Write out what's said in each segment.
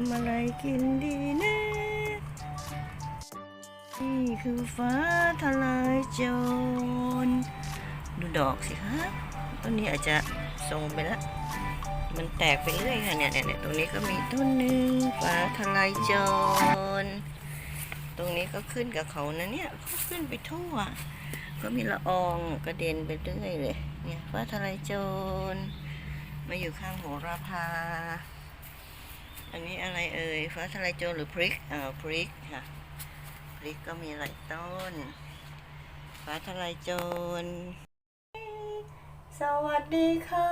ำอะไรกินดีนะนี่คือฟ้าทลายโจรดูดอกสิคะต้นนี้อาจจะทรงไปล้วมันแตกไปเรื่อยค่ะเนี่ยเนี่ยเนี่ยตรงนี้ก็มีต้นหนึ่งฟ้าทลายโจรตรงนี้ก็ขึ้นกับเขานะเนี่ยเขาขึ้นไปทั่ว ก็มีละอองกระเด็นไปเรื่อยเลย เนี่ยฟ้าทลายโจรมาอยู่ข้างโหระพา อันนี้อะไรเอ่ยฟ้าทลายโจรหรือพริกเอ่าพริกค่ะพริกก็มีหลายต้นฟ้าทลายโจร สวัสดีค่ะ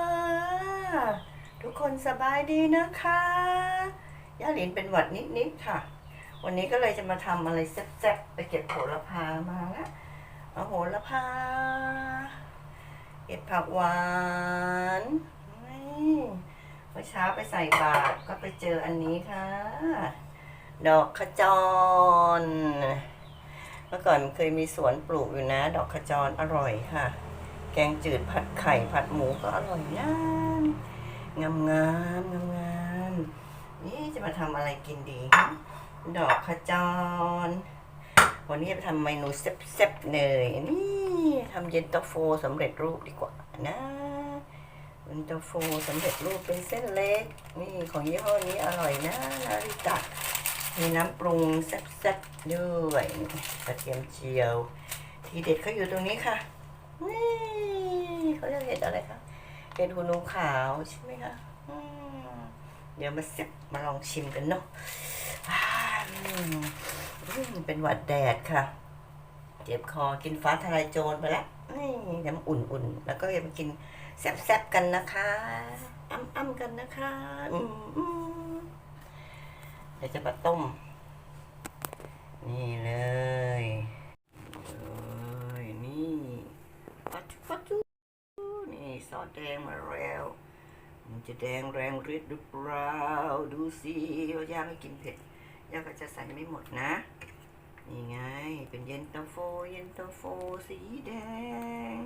ทุกคนสบายดีนะคะย่าหลินเป็นหวัดนิดๆค่ะ วันนี้ก็เลยจะมาทำอะไรแซ่บๆไปเก็บโหระพามาล้วเอาโหระพา เก็บผักหวานนี่ เมื่อเช้าไปใส่บาตรก็ไปเจออันนี้ค่ะ ดอกขจร เมื่อก่อนเคยมีสวนปลูกอยู่นะ ดอกขจรอร่อยค่ะ แกงจืดผัดไข่ผัดหมูก็อร่อยนะงามงามงามงามนี่จะมาทำอะไรกินดี ดอกขจร วันนี้จะไปทำเมนูแซ่บๆเนยนี่ทำเย็นตาโฟสำเร็จรูปดีกว่านะ เย็นตาโฟสำเร็จรูปเป็นเส้นเล็ก นี่ของยี่ห้อนี้อร่อยนะนาริตะมีน้ำปรุงแซ่บๆด้วยกระเทียมเจียว ทีเด็ดเขาอยู่ตรงนี้ค่ะ นี่เขาจะเห็ดอะไรคะเห็ดหูนูขาวใช่ไหมคะมเดี๋ยวมาเซ็บมาลองชิมกันเนาะเป็นหวัดแดดค่ะ เจ็บคอกินฟ้าทลายโจรไปแล้วนี่เดี๋ยวมาอุ่นๆ แล้วก็จะมากิน แซ่บๆกันนะคะ อ้ำๆกันนะคะเดี๋ยวจะมาต้ม นี่เลยเลยนี่ปัจจุปัจจุนี่ซอสแดงมาแล้ว มันจะแดงแรงฤทธิ์หรือเปล่า ดูสิว่าย่าไม่กินเผ็ดย่าก็จะใส่ไม่หมดนะนี่ไง เป็นเย็นตาโฟ เย็นตาโฟ สีแดง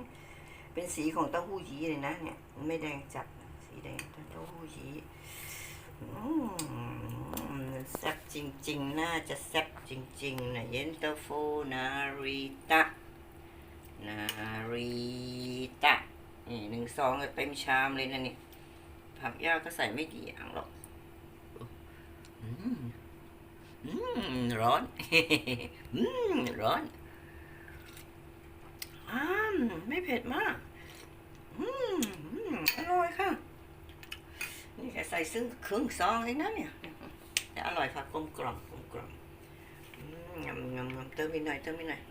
เป็นสีของเต้าหู้ยี้เลยนะเนี่ยไม่แดงจัดสีแดงเต้าหู้ยี้แซ่บจริง ๆ น่าจะแซ่บจริง ๆ นะเย็นตาโฟนาริตะ นาริตะนี่หนึ่งซองเต็มชามเลยนะเนี่ยผักย่าก็ใส่ไม่กี่อย่างหรอกอืมอืมร้อนอืมร้อน มไม่เผ็ดมาก อืมอร่อยค่ะ นี่แค่ใส่ซึ่งครึ่งซองเองนะเนี่ยแต่อร่อยค่ะกลมกล่อมกลมกล่อมอืมงำงำงำเติมอีกหน่อยเติมอีกหน่อย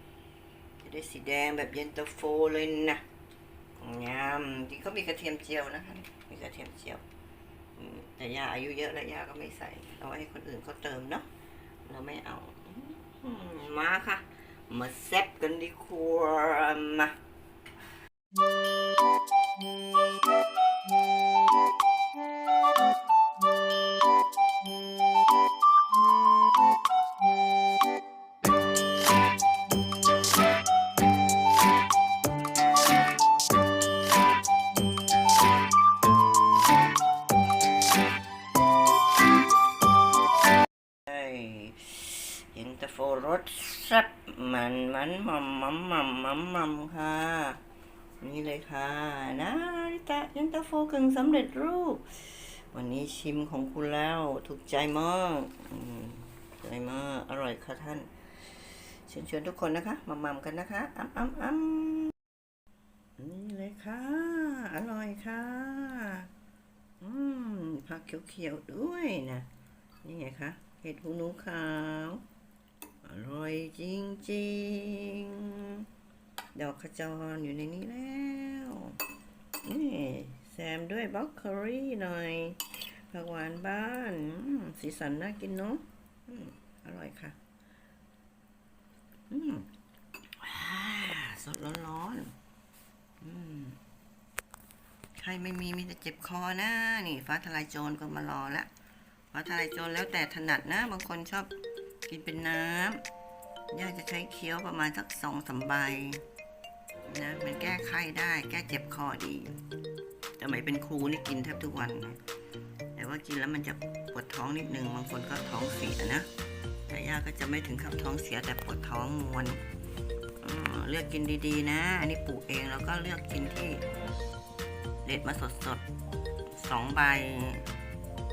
จะได้สีแดงแบบเย็นตาโฟเลยนะงามจริงเขามีกระเทียมเจียวนะคะ มีกระเทียมเจียว แต่ยาอายุเยอะแล้วยาก็ไม่ใส่ เอาไว้ให้คนอื่นเขาเติมเนาะ เราไม่เอามมาค่ะ มาแซ่บกันดีกว่ามา เอ้ยเย็นตาโฟรสแซ่บมันมันมัมมัมมัมมัมมัมค่ะ นี่เลยค่ะนาริตะย็นตาโฟกึ่งสำเร็จรูป วันนี้ชิมของคุณแล้วถูกใจมากอืมถูกใจมากอร่อยค่ะท่านเชิญชวนทุกคนนะคะมามัมกันนะคะอ้ำอ้ำอ้ำนี่เลยค่ะ อร่อยค่ะ อืมผักเขียวๆด้วยนะ นี่ไงคะเห็ดหูหนูขาว อร่อยจริงๆ ดอกขจรอยู่ในนี้แล้ว นี่แซมด้วยบล็อกโคลี่หน่อยผักหวานบ้านสีสันน่ากินเนาะอร่อยค่ะอืมว้าสดร้อนๆอืมใครไม่มีมีแต่เจ็บคอนะนี่ ฟ้าทลายโจรก็มารอล้วฟ้าทลายโจรแล้วแต่ถนัดนะ บางคนชอบกินเป็นน้ำย่าจะใช้เคี้ยวประมาณสักสองสามใบ นะมันแก้ไข้ได้ แก้เจ็บคอดีสมัยเป็นครูนี่กินแทบทุกวันนะแต่ว่ากินแล้วมันจะปวดท้องนิดนึงบางคนก็ท้องเสียนะ แต่ย่าก็จะไม่ถึงกับท้องเสียแต่ปวดท้องมวนเลือกกินดีๆ นะ อันนี้ปลูกเองแล้วก็เลือกกินที่เด็ดมาสดๆสองใบ